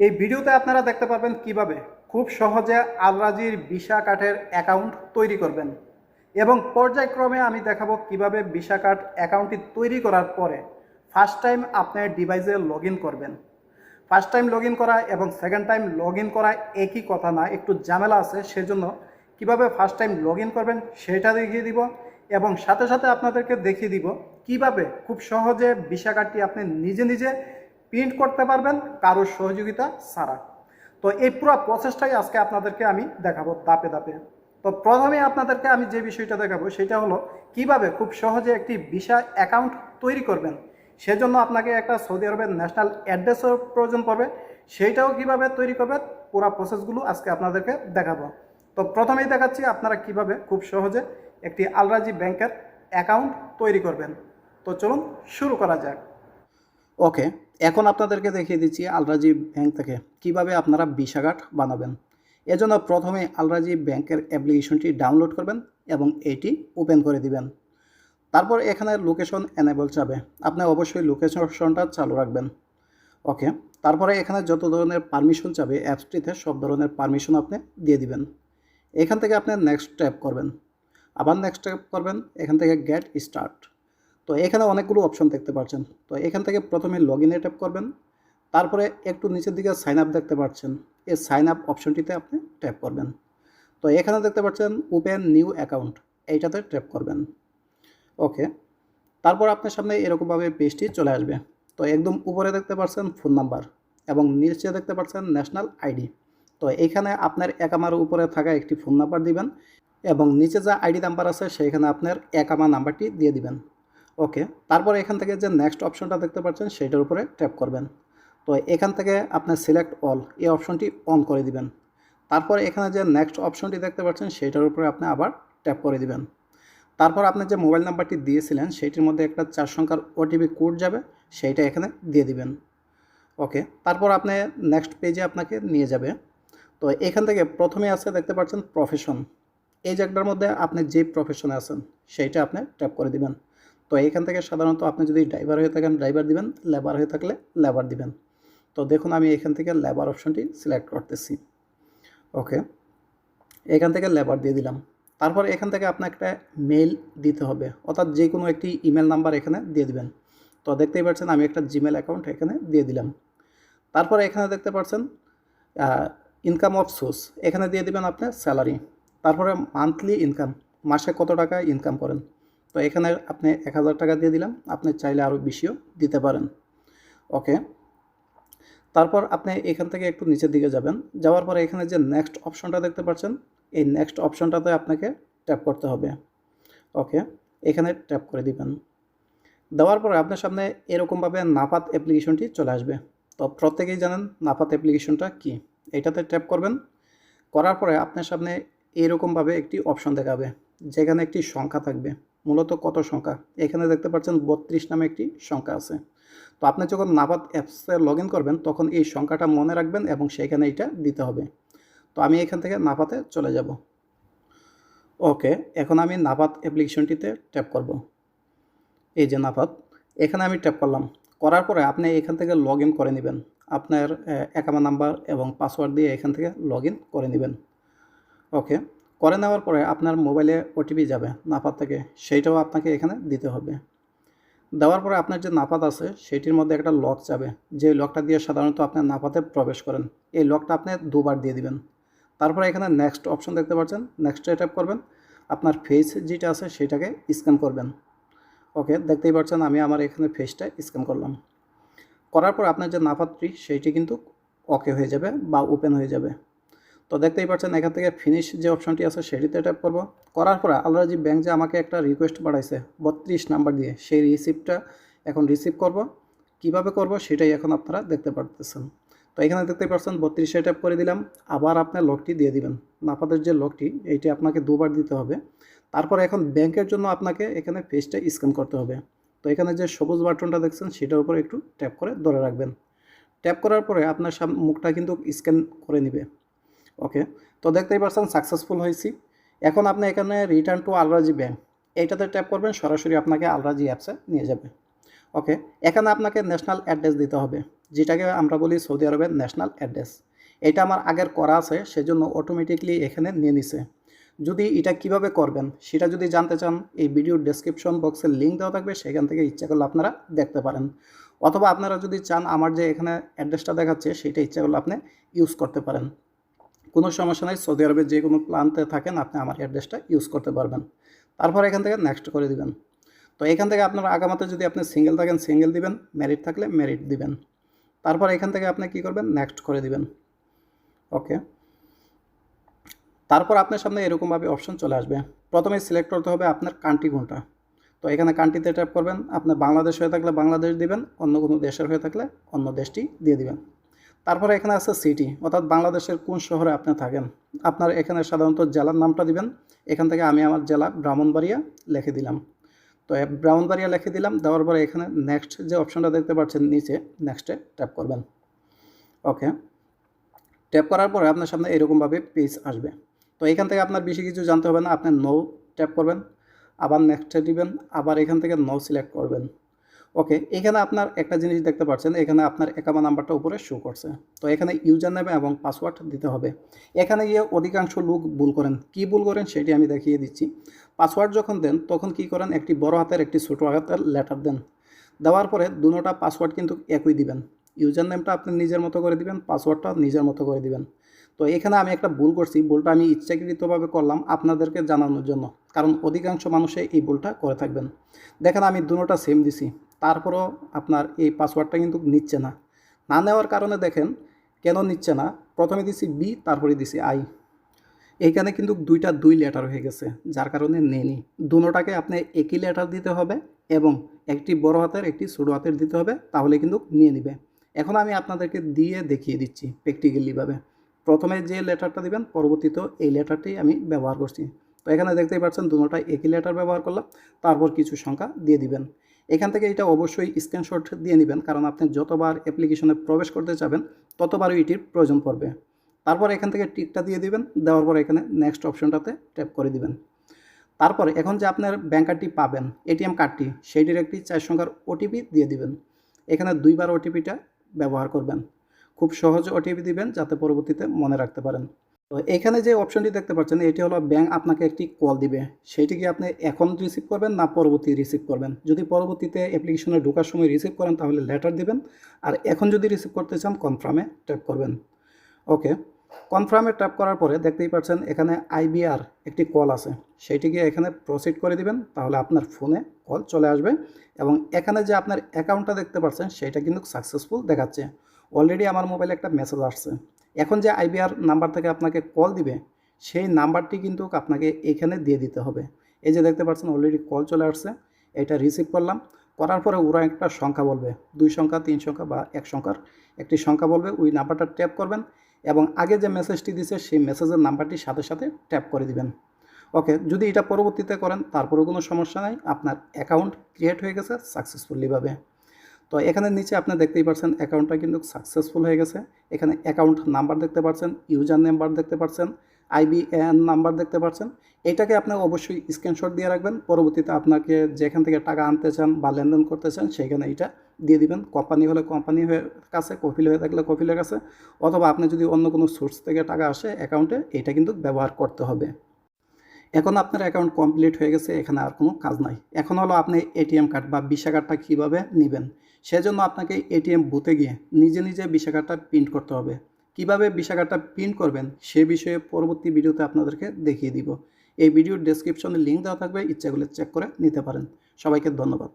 এই ভিডিওতে আপনারা দেখতে পারবেন কীভাবে খুব সহজে আলরাজির ভিসা কার্ডের অ্যাকাউন্ট তৈরি করবেন এবং পর্যায়ক্রমে আমি দেখাবো কীভাবে ভিসা কার্ড অ্যাকাউন্টটি তৈরি করার পরে ফার্স্ট টাইম আপনার ডিভাইসে লগ করবেন। ফার্স্ট টাইম লগ করা এবং সেকেন্ড টাইম লগ করা একই কথা না, একটু ঝামেলা আছে, সেজন্য কীভাবে ফার্স্ট টাইম লগ করবেন সেটা দেখিয়ে দিব এবং সাথে সাথে আপনাদেরকে দেখিয়ে দিব কীভাবে খুব সহজে ভিসা কার্ডটি আপনি নিজে নিজে প্রিন্ট করতে পারবেন কারোর সহযোগিতা ছাড়া। তো এই পুরো প্রসেসটাই আজকে আপনাদেরকে আমি দেখাবো ধাপে ধাপে। তো প্রথমে আপনাদেরকে আমি যে বিষয়টা দেখাবো সেটা হলো কীভাবে খুব সহজে একটি ভিসা অ্যাকাউন্ট তৈরি করবেন। সেজন্য আপনাকে একটা সৌদি আরবের ন্যাশনাল অ্যাড্রেসের প্রয়োজন পড়বে। সেইটাও কীভাবে তৈরি করবেন পুরো প্রসেসগুলো আজকে আপনাদেরকে দেখাবো। তো প্রথমেই দেখাচ্ছি আপনারা কীভাবে খুব সহজে একটি আলরাজি ব্যাংকের অ্যাকাউন্ট তৈরি করবেন। তো চলুন শুরু করা যাক। ওকে এখন আপনাদেরকে দেখিয়ে দিচ্ছি আলরাজি ব্যাংক থেকে কীভাবে আপনারা ভিসা বানাবেন। এজন্য প্রথমে আলরাজি ব্যাংকের অ্যাপ্লিকেশনটি ডাউনলোড করবেন এবং এটি ওপেন করে দিবেন। তারপর এখানে লোকেশন এনেবল চাবে। আপনি অবশ্যই লোকেশনটা চালু রাখবেন। ওকে, তারপরে এখানে যত ধরনের পারমিশন চাবে, অ্যাপসটিতে সব ধরনের পারমিশন আপনি দিয়ে দিবেন। এখান থেকে আপনি নেক্সট ট্যাপ করবেন। আবার নেক্সট ট্যাপ করবেন, এখান থেকে গেট স্টার্ট। তো এখানে অনেকগুলো অপশন দেখতে পাচ্ছেন তো এখান থেকে প্রথমে লগ ইনে ট্যাপ করবেন। তারপরে একটু নিচের দিকে সাইন আপ দেখতে পাচ্ছেন এই সাইন আপ অপশনটিতে আপনি ট্যাপ করবেন। তো এখানে দেখতে পাচ্ছেন ওপেন নিউ অ্যাকাউন্ট এইটাতে ট্যাপ করবেন। ওকে তারপর আপনার সামনে এরকমভাবে পেজটি চলে আসবে। তো একদম উপরে দেখতে পাচ্ছেন ফোন নাম্বার এবং নিচে দেখতে পাচ্ছেন ন্যাশনাল আইডি তো এইখানে আপনার একামার উপরে থাকা একটি ফোন নাম্বার দিবেন এবং নিচে যা আইডি নাম্বার আছে সেইখানে আপনার একামা নাম্বারটি দিয়ে দিবেন। ওকে, তারপর এখান থেকে যে নেক্সট অপশনটা দেখতে পাচ্ছেন, সেইটার উপরে ট্যাপ করবেন। তো এখান থেকে আপনার সিলেক্ট অল এই অপশনটি অন করে দিবেন। তারপর এখানে যে নেক্সট অপশনটি দেখতে পাচ্ছেন, সেইটার উপরে আপনি আবার ট্যাপ করে দিবেন। তারপর আপনি যে মোবাইল নাম্বারটি দিয়েছিলেন, সেইটির মধ্যে একটা চার সংখ্যার ওটিপি কোড যাবে, সেইটা এখানে দিয়ে দিবেন। ওকে, তারপর আপনি নেক্সট পেজে আপনাকে নিয়ে যাবে। তো এখান থেকে প্রথমে আছে দেখতে পাচ্ছেন প্রফেশন এই জায়গাটার মধ্যে আপনি যে প্রফেশনে আছেন, সেইটা আপনি ট্যাপ করে দিবেন। তো এখান থেকে সাধারণত আপনি যদি ড্রাইভার হয়ে থাকেন ড্রাইভার দিবেন লেবার হয়ে থাকলে লেবার দিবেন। তো দেখুন, আমি এখান থেকে লেবার অপশনটি সিলেক্ট করতেছি। ওকে এখান থেকে লেবার দিয়ে দিলাম। তারপর এখান থেকে আপনার একটা মেল দিতে হবে। অর্থাৎ যে কোনো একটি ইমেল নাম্বার এখানে দিয়ে দিবেন। তো দেখতেই পাচ্ছেন, আমি একটা জিমেল অ্যাকাউন্ট এখানে দিয়ে দিলাম। তারপরে এখানে দেখতে পাচ্ছেন ইনকাম অফ সোর্স এখানে দিয়ে দিবেন আপনার স্যালারি তারপরে মান্থলি ইনকাম মাসে কত টাকা ইনকাম করেন? তো এখানে আপনি এক হাজার টাকা দিয়ে দিলাম। আপনি চাইলে আরও বেশিও দিতে পারেন। ওকে। তারপর আপনি এখান থেকে একটু নিচের দিকে যাবেন। যাওয়ার পরে এখানে যে নেক্সট অপশনটা দেখতে পাচ্ছেন, এই নেক্সট অপশনটাতে আপনাকে ট্যাপ করতে হবে। ওকে। এখানে ট্যাপ করে দিবেন। দেওয়ার পরে আপনার সামনে এরকমভাবে নাপাত অ্যাপ্লিকেশনটি চলে আসবে। তো প্রত্যেকেই জানেন নাপাত অ্যাপ্লিকেশনটা কি? এইটাতে ট্যাপ করবেন। করার পরে আপনার সামনে এরকমভাবে একটি অপশন দেখাবে, যেখানে একটি সংখ্যা থাকবে। মূলত কত সংখ্যা? এখানে দেখতে পাচ্ছেন বত্রিশ নামে একটি সংখ্যা আছে। তো আপনি যখন নাপাত অ্যাপসে লগ করবেন, তখন এই সংখ্যাটা মনে রাখবেন এবং সেখানে এটা দিতে হবে। তো আমি এখান থেকে নাপাতে চলে যাব। ওকে, এখন আমি নাপাত অ্যাপ্লিকেশনটিতে ট্যাপ করব। এই যে নাপাত এখানে আমি ট্যাপ করলাম। করার পরে আপনি এখান থেকে লগ করে নেবেন। আপনার অ্যাকামা নাম্বার এবং পাসওয়ার্ড দিয়ে এখান থেকে লগ করে নেবেন। ওকে করে নেওয়ার পরে আপনার মোবাইলে ওটিপি যাবে নাপাত থেকে। সেইটাও আপনাকে এখানে দিতে হবে। দেওয়ার পরে আপনার যে নাপাত আছে সেটির মধ্যে একটা লক যাবে। যে লকটা দিয়ে সাধারণত আপনি নাপাতে প্রবেশ করেন, এই লকটা আপনি দুবার দিয়ে দিবেন। তারপরে এখানে নেক্সট অপশন দেখতে পাচ্ছেন। নেক্সটে ট্যাপ করবেন। আপনার ফেস যেটা আছে, সেটাকে স্ক্যান করবেন। ওকে দেখতেই পাচ্ছেন আমি আমার এখানে ফেসটা স্ক্যান করলাম। করার পর আপনার যে নাপাতটি সেইটি কিন্তু ওকে হয়ে যাবে বা ওপেন হয়ে যাবে। তো দেখতেই পাচ্ছেন, এখান থেকে ফিনিশ যে অপশনটি আছে সেটিতে ট্যাপ করব। করার পরে আলরাজি ব্যাংক যে আমাকে একটা রিকোয়েস্ট পাঠাইছে, বত্রিশ নাম্বার দিয়ে, সেই রিসিপ্টটা এখন রিসিভ করব। কীভাবে করব সেটাই এখন আপনারা দেখতে পারতেছেন। তো এখানে দেখতে পাচ্ছেন, বত্রিশে ট্যাপ করে দিলাম, আবার আপনার লকটি দিয়ে দিবেন। নাপাতের যে লকটি এইটি আপনাকে দুবার দিতে হবে। তারপর এখন ব্যাংকের জন্য আপনাকে এখানে ফেসটা স্ক্যান করতে হবে। তো এখানে যে সবুজ বাটনটা দেখছেন, সেটার উপর একটু ট্যাপ করে ধরে রাখবেন। ট্যাপ করার পরে আপনার সাম, মুখটা কিন্তু স্ক্যান করে নেবে। ওকে? তো দেখতেই পারছেন সাকসেসফুল হয়েছি। এখন আপনি এখানে return to Al Rajhi bank এইটাতে ট্যাপ করবেন, সরাসরি আপনাকে আলরাজি অ্যাপসে নিয়ে যাবে। ওকে? এখানে আপনাকে ন্যাশনাল অ্যাড্রেস দিতে হবে, যেটাকে আমরা বলি সৌদি আরবের ন্যাশনাল অ্যাড্রেস এটা আমার আগের করা আছে, সেজন্য অটোমেটিকলি এখানে নিয়ে নিছে। যদি এটা কীভাবে করবেন, সেটা যদি জানতে চান, এই ভিডিওর ডেসক্রিপশন বক্সে লিঙ্ক দেওয়া থাকবে, সেখান থেকে ইচ্ছা করলে আপনারা দেখতে পারেন। অথবা আপনারা যদি চান, আমার যে এখানে অ্যাড্রেসটা দেখাচ্ছে, সেটা ইচ্ছা করলে আপনি ইউজ করতে পারেন। কোনো সমস্যা নেই, সৌদি আরবের যে কোনো প্ল্যানতে থাকেন, আপনি আমার অ্যাড্রেসটা ইউজ করতে পারবেন। তারপর এখান থেকে নেক্সট করে দিবেন। তো এখান থেকে আপনার আগামাতে যদি আপনি সিঙ্গেল থাকেন সিঙ্গেল দিবেন ম্যারিড থাকলে ম্যারিড দিবেন। তারপর এখান থেকে আপনি কি করবেন? নেক্সট করে দিবেন। ওকে তারপর আপনার সামনে এরকমভাবে অপশন চলে আসবে। প্রথমে সিলেক্ট করতে হবে আপনার কান্ট্রি কোনটা। তো এখানে কান্ট্রিতে ট্যাপ করবেন, আপনার বাংলাদেশ হয়ে থাকলে বাংলাদেশ দিবেন, অন্য কোনো দেশের হয়ে থাকলে অন্য দেশটি দিয়ে দিবেন। তারপরে এখানে আছে সিটি অর্থাৎ বাংলাদেশের কোন শহরে আপনি থাকেন? আপনার এখানে সাধারণত জেলার নামটা দিবেন, এখান থেকে আমি আমার জেলা ব্রাহ্মণবাড়িয়া লিখে দিলাম। তো ব্রাহ্মণবাড়িয়া লিখে দিলাম, দেওয়ার পরে এখানে নেক্সট যে অপশনটা দেখতে পাচ্ছেন, নিচে নেক্সটে ট্যাপ করবেন। ওকে ট্যাপ করার পরে আপনার সামনে এরকমভাবে পেজ আসবে। তো এখান থেকে আপনার বেশি কিছু জানতে হবে না, আপনি নো ট্যাপ করবেন, আবার নেক্সটে দিবেন, আবার এখান থেকে নো সিলেক্ট করবেন। ওকে, এখানে আপনার একটা জিনিস দেখতে পাচ্ছেন, এখানে আপনার একামা নাম্বারটা উপরে শো করছে। তো এখানে ইউজার নেম এবং পাসওয়ার্ড দিতে হবে। এখানে গিয়ে অধিকাংশ লোক ভুল করেন। কি ভুল করেন সেটি আমি দেখিয়ে দিচ্ছি। পাসওয়ার্ড যখন দেন, তখন কি করেন? একটি বড় হাতের, একটি ছোটো হাতের লেটার দেন। দেওয়ার পরে দুটোটা পাসওয়ার্ড কিন্তু একই দিবেন। ইউজার নেমটা আপনি নিজের মতো করে দিবেন পাসওয়ার্ডটা নিজের মতো করে দিবেন। তো এখানে আমি একটা ভুল করছি, ভুলটা আমি ইচ্ছাকৃতভাবে করলাম আপনাদেরকে জানানোর জন্য। কারণ অধিকাংশ মানুষে এই ভুলটা করে থাকবেন। দেখেন আমি দুটোটা সেম দিছি। তারপরও আপনার এই পাসওয়ার্ডটা কিন্তু নিচ্ছে না। না নেওয়ার কারণে দেখেন কেন নিচ্ছে না? প্রথমে দিছি বি তারপরে দিছি আই এইখানে কিন্তু দুইটা দুই লেটার হয়ে গেছে, যার কারণে নেনি দুটোটাকে আপনি একই লেটার দিতে হবে এবং একটি বড় হাতের, একটি ছোটো হাতের দিতে হবে, তাহলে কিন্তু নিয়ে নিবে। এখন আমি আপনাদেরকে দিয়ে দেখিয়ে দিচ্ছি প্র্যাকটিক্যালিভাবে প্রথমে যে লেটারটা দিবেন পরবর্তীতেও এই লেটারটি আমি ব্যবহার করছি। তো এখানে দেখতেই পাচ্ছেন দুটোটা একই লেটার ব্যবহার করলাম, তারপর কিছু সংখ্যা দিয়ে দিবেন। এখান থেকে এটা অবশ্যই স্ক্রিনশট দিয়ে নেবেন, কারণ আপনি যতবার অ্যাপ্লিকেশনে প্রবেশ করতে চাবেন ততবারই এটির প্রয়োজন পড়বে। তারপর এখান থেকে টিকটা দিয়ে দিবেন, দেওয়ার পর এখানে নেক্সট অপশনটাতে ট্যাপ করে দিবেন। তারপর এখন যে আপনার ব্যাঙ্ক কার্ডটি পাবেন এটিএম কার্ডটি সেইটির একটি চার সংখ্যার ওটিপি দিয়ে দিবেন। এখানে দুইবার ওটিপিটা ব্যবহার করবেন। খুব সহজ ওটিপি দিবেন, যাতে পরবর্তীতে মনে রাখতে পারেন। তো এখানে যে অপশনটি দেখতে পাচ্ছেন, এটি হলো ব্যাংক আপনাকে একটি কল দিবে। সেইটি কি আপনি এখন রিসিভ করবেন না পরবর্তী রিসিভ করবেন। যদি পরবর্তীতে অ্যাপ্লিকেশনে ঢোকার সময় রিসিভ করেন, তাহলে লেটার দিবেন। আর এখন যদি রিসিভ করতে চান কনফার্মে ট্যাপ করবেন। ওকে কনফার্মে ট্যাপ করার পরে দেখতেই পাচ্ছেন, এখানে আইবিআর একটি কল আছে। সেইটিকে এখানে প্রসিড করে দিবেন, তাহলে আপনার ফোনে কল চলে আসবে। এবং এখানে যে আপনার অ্যাকাউন্টটা দেখতে পাচ্ছেন সেটা কিন্তু সাকসেসফুল দেখাচ্ছে। অলরেডি আমার মোবাইলে একটা মেসেজ আসছে। এখন যে আইবিআর নাম্বার থেকে আপনাকে কল দিবে, সেই নাম্বারটি কিন্তু আপনাকে এখানে দিয়ে দিতে হবে। এই যে দেখতে পাচ্ছেন অলরেডি কল চলে আসছে, এটা রিসিভ করলাম। করার পরে ওরা একটা সংখ্যা বলবে, দুই সংখ্যা, তিন সংখ্যা বা এক সংখ্যার। একটি সংখ্যা বলবে, ওই নাম্বারটা ট্যাপ করবেন এবং আগে যে মেসেজটি দিছে, সেই মেসেজের নাম্বারটির সাথে সাথে ট্যাপ করে দিবেন। ওকে যদি এটা পরবর্তীতে করেন, তারপরেও কোনো সমস্যা নাই। আপনার অ্যাকাউন্ট ক্রিয়েট হয়ে গেছে সাকসেসফুলিভাবে তো এখানে নিচে আপনি দেখতেই পাচ্ছেন অ্যাকাউন্টটা কিন্তু সাকসেসফুল হয়ে গেছে। এখানে অ্যাকাউন্ট নাম্বার দেখতে পাচ্ছেন ইউজার নাম্বার দেখতে পাচ্ছেন আইবিএন নাম্বার দেখতে পাচ্ছেন এটাকে আপনি অবশ্যই স্ক্রিনশট দিয়ে রাখবেন, পরবর্তীতে আপনাকে যেখান থেকে টাকা আনতে চান বা লেনদেন করতে চান, সেখানে এটা দিয়ে দিবেন। কোম্পানি হলে কোম্পানি হয়ে কাছে, কফিল হয়ে থাকলে কফিলের কাছে, অথবা আপনি যদি অন্য কোনো সোর্স থেকে টাকা আসে অ্যাকাউন্টে এটা কিন্তু ব্যবহার করতে হবে। এখন আপনার অ্যাকাউন্ট কমপ্লিট হয়ে গেছে, এখানে আর কোনো কাজ নাই। এখন হলো আপনি এটিএম কার্ড বা ভিসা কার্ডটা কীভাবে নেবেন? সেজন্য আপনাকে এটিএম বুথে গিয়ে নিজে নিজে ভিসা কার্ডটা প্রিন্ট করতে হবে। কীভাবে ভিসা কার্ডটা প্রিন্ট করবেন সে বিষয়ে পরবর্তী ভিডিওতে আপনাদেরকে দেখিয়ে দিব। এই ভিডিওর ডেসক্রিপশনে লিঙ্ক দেওয়া থাকবে ইচ্ছাগুলো চেক করে নিতে পারেন। সবাইকে ধন্যবাদ।